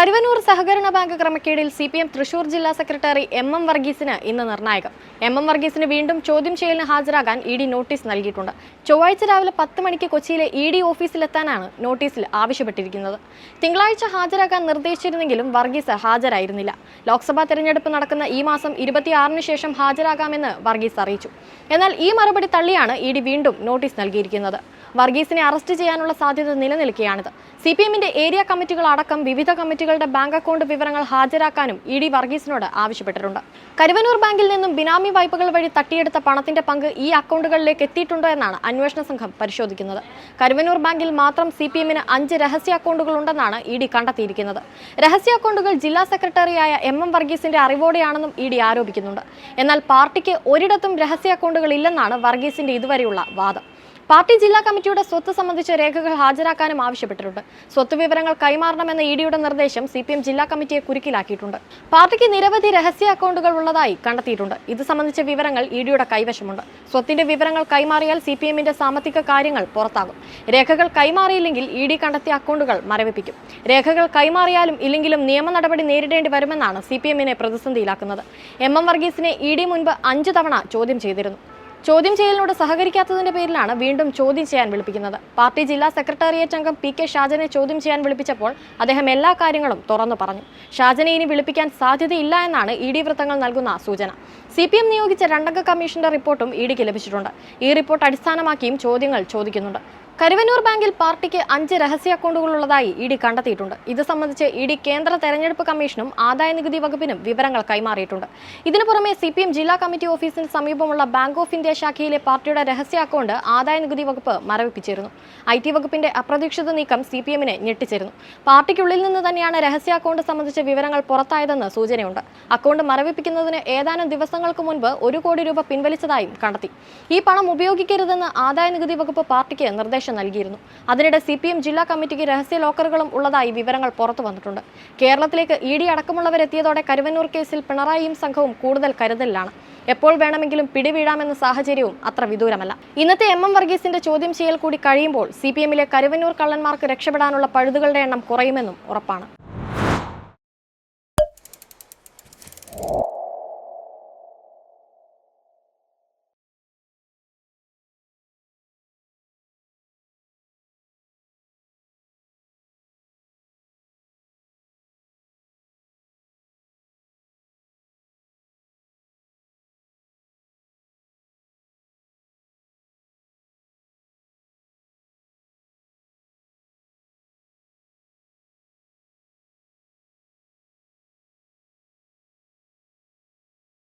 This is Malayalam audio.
കരുവന്നൂർ സഹകരണ ബാങ്ക് ക്രമക്കേടിൽ സി പി എം തൃശൂർ ജില്ലാ സെക്രട്ടറി എം എം വർഗീസിന് ഇന്ന് നിർണായകം. എം എം വർഗീസിന് വീണ്ടും ചോദ്യം ചെയ്യലിന് ഹാജരാകാൻ ഇ ഡി നോട്ടീസ് നൽകിയിട്ടുണ്ട്. ചൊവ്വാഴ്ച രാവിലെ പത്ത് മണിക്ക് കൊച്ചിയിലെ ഇ ഡി ഓഫീസിലെത്താനാണ് നോട്ടീസിൽ ആവശ്യപ്പെട്ടിരിക്കുന്നത്. തിങ്കളാഴ്ച ഹാജരാകാൻ നിർദ്ദേശിച്ചിരുന്നെങ്കിലും വർഗീസ് ഹാജരായിരുന്നില്ല. ലോക്സഭാ തെരഞ്ഞെടുപ്പ് നടക്കുന്ന ഈ മാസം ഇരുപത്തിയാറിന് ശേഷം ഹാജരാകാമെന്ന് വർഗീസ് അറിയിച്ചു. എന്നാൽ ഈ മറുപടി തള്ളിയാണ് ഇ ഡി വീണ്ടും നോട്ടീസ് നൽകിയിരിക്കുന്നത്. വർഗീസിനെ അറസ്റ്റ് ചെയ്യാനുള്ള സാധ്യത നിലനിൽക്കുകയാണിത്. സി പി എമ്മിന്റെ ഏരിയ കമ്മിറ്റികൾ അടക്കം വിവിധ കമ്മിറ്റികളുടെ ബാങ്ക് അക്കൗണ്ട് വിവരങ്ങൾ ഹാജരാക്കാനും ഇ ഡി വർഗീസിനോട് ആവശ്യപ്പെട്ടിട്ടുണ്ട്. കരുവനൂർ ബാങ്കിൽ നിന്നും ബിനാമി വായ്പകൾ വഴി തട്ടിയെടുത്ത പണത്തിന്റെ പങ്ക് ഈ അക്കൗണ്ടുകളിലേക്ക് എത്തിയിട്ടുണ്ടോ എന്നാണ് അന്വേഷണ സംഘം പരിശോധിക്കുന്നത്. കരുവനൂർ ബാങ്കിൽ മാത്രം സി പി എമ്മിന് അഞ്ച് രഹസ്യ അക്കൗണ്ടുകൾ ഉണ്ടെന്നാണ് ഇ ഡി കണ്ടെത്തിയിരിക്കുന്നത്. രഹസ്യ അക്കൗണ്ടുകൾ ജില്ലാ സെക്രട്ടറിയായ എം എം വർഗീസിന്റെ അറിവോടെയാണെന്നും ഇ ഡി ആരോപിക്കുന്നുണ്ട്. എന്നാൽ പാർട്ടിക്ക് ഒരിടത്തും രഹസ്യ അക്കൗണ്ടുകൾ ഇല്ലെന്നാണ് വർഗീസിന്റെ ഇതുവരെയുള്ള വാദം. പാർട്ടി ജില്ലാ കമ്മിറ്റിയുടെ സ്വത്ത് സംബന്ധിച്ച രേഖകൾ ഹാജരാക്കാനും ആവശ്യപ്പെട്ടിട്ടുണ്ട്. സ്വത്ത് വിവരങ്ങൾ കൈമാറണമെന്ന ഇ ഡിയുടെ നിർദ്ദേശം സി പി എം ജില്ലാ കമ്മിറ്റിയെ കുരുക്കിലാക്കിയിട്ടുണ്ട്. പാർട്ടിക്ക് നിരവധി രഹസ്യ അക്കൗണ്ടുകൾ ഉള്ളതായി കണ്ടെത്തിയിട്ടുണ്ട്. ഇത് സംബന്ധിച്ച വിവരങ്ങൾ ഇ ഡിയുടെ കൈവശമുണ്ട്. സ്വത്തിന്റെ വിവരങ്ങൾ കൈമാറിയാൽ സി പി എമ്മിന്റെ സാമ്പത്തിക കാര്യങ്ങൾ പുറത്താകും. രേഖകൾ കൈമാറിയില്ലെങ്കിൽ ഇ ഡി കണ്ടെത്തിയ അക്കൗണ്ടുകൾ മരവിപ്പിക്കും. രേഖകൾ കൈമാറിയാലും ഇല്ലെങ്കിലും നിയമ നടപടി നേരിടേണ്ടി വരുമെന്നാണ് സി പി എമ്മിനെ പ്രതിസന്ധിയിലാക്കുന്നത്. എം എം വർഗീസിനെ ഇ ഡി മുൻപ് അഞ്ചു തവണ ചോദ്യം ചെയ്തിരുന്നു. ചോദ്യം ചെയ്യലിനോട് സഹകരിക്കാത്തതിന്റെ പേരിലാണ് വീണ്ടും ചോദ്യം ചെയ്യാൻ വിളിപ്പിക്കുന്നത്. പാർട്ടി ജില്ലാ സെക്രട്ടേറിയറ്റ് അംഗം പി കെ ഷാജനെ ചോദ്യം ചെയ്യാൻ വിളിപ്പിച്ചപ്പോൾ അദ്ദേഹം എല്ലാ കാര്യങ്ങളും തുറന്നു പറഞ്ഞു. ഷാജനെ ഇനി വിളിപ്പിക്കാൻ സാധ്യതയില്ല എന്നാണ് ഇ ഡി വൃത്തങ്ങൾ നൽകുന്ന സൂചന. സി പി എം നിയോഗിച്ച രണ്ടംഗ കമ്മീഷന്റെ റിപ്പോർട്ടും ഇ ഡിക്ക് ലഭിച്ചിട്ടുണ്ട്. ഈ റിപ്പോർട്ട് അടിസ്ഥാനമാക്കിയും ചോദ്യങ്ങൾ ചോദിക്കുന്നുണ്ട്. കരുവന്നൂർ ബാങ്കിൽ പാർട്ടിക്ക് അഞ്ച് രഹസ്യ അക്കൗണ്ടുകൾ ഉള്ളതായി ഇ ഡി കണ്ടെത്തിയിട്ടുണ്ട്. ഇത് സംബന്ധിച്ച് ഇ ഡി കേന്ദ്ര തെരഞ്ഞെടുപ്പ് കമ്മീഷനും ആദായ നികുതി വകുപ്പിനും വിവരങ്ങൾ കൈമാറിയിട്ടുണ്ട്. ഇതിനു പുറമെ സി പി എം ജില്ലാ കമ്മിറ്റി ഓഫീസിന് സമീപമുള്ള ബാങ്ക് ഓഫ് ഇന്ത്യ ശാഖയിലെ പാർട്ടിയുടെ രഹസ്യ അക്കൗണ്ട് ആദായ നികുതി വകുപ്പ് മരവിപ്പിച്ചിരുന്നു. ഐ ടി വകുപ്പിന്റെ അപ്രതീക്ഷിത നീക്കം സി പി എമ്മിനെ ഞെട്ടിച്ചിരുന്നു. പാർട്ടിക്കുള്ളിൽ നിന്ന് തന്നെയാണ് രഹസ്യ അക്കൗണ്ട് സംബന്ധിച്ച വിവരങ്ങൾ പുറത്തായതെന്ന് സൂചനയുണ്ട്. അക്കൗണ്ട് മരവിപ്പിക്കുന്നതിന് ഏതാനും ദിവസങ്ങൾക്ക് മുൻപ് ഒരു കോടി രൂപ പിൻവലിച്ചതായും കണ്ടെത്തി. ഈ പണം ഉപയോഗിക്കരുതെന്ന് ആദായ നികുതി വകുപ്പ് പാർട്ടിക്ക് നിർദ്ദേശം നൽകിയിരുന്നു. അതിനിടെ സി പി എം ജില്ലാ കമ്മിറ്റിക്ക് രഹസ്യ ലോക്കറുകളും ഉള്ളതായി വിവരങ്ങൾ പുറത്തു വന്നിട്ടുണ്ട്. കേരളത്തിലേക്ക് ഇ ഡി അടക്കമുള്ളവരെത്തിയതോടെ കരുവന്നൂർ കേസിൽ പിണറായിയും സംഘവും കൂടുതൽ കരുതലിലാണ്. എപ്പോൾ വേണമെങ്കിലും പിടിവീഴാമെന്ന സാഹചര്യവും അത്ര വിദൂരമല്ല. ഇന്നത്തെ എം എം വർഗീസിന്റെ ചോദ്യം ചെയ്യൽ കൂടി കഴിയുമ്പോൾ സി പി എമ്മിലെ കരുവന്നൂർ കള്ളന്മാർക്ക് രക്ഷപ്പെടാനുള്ള പഴുതുകളുടെ എണ്ണം കുറയുമെന്നും ഉറപ്പാണ്.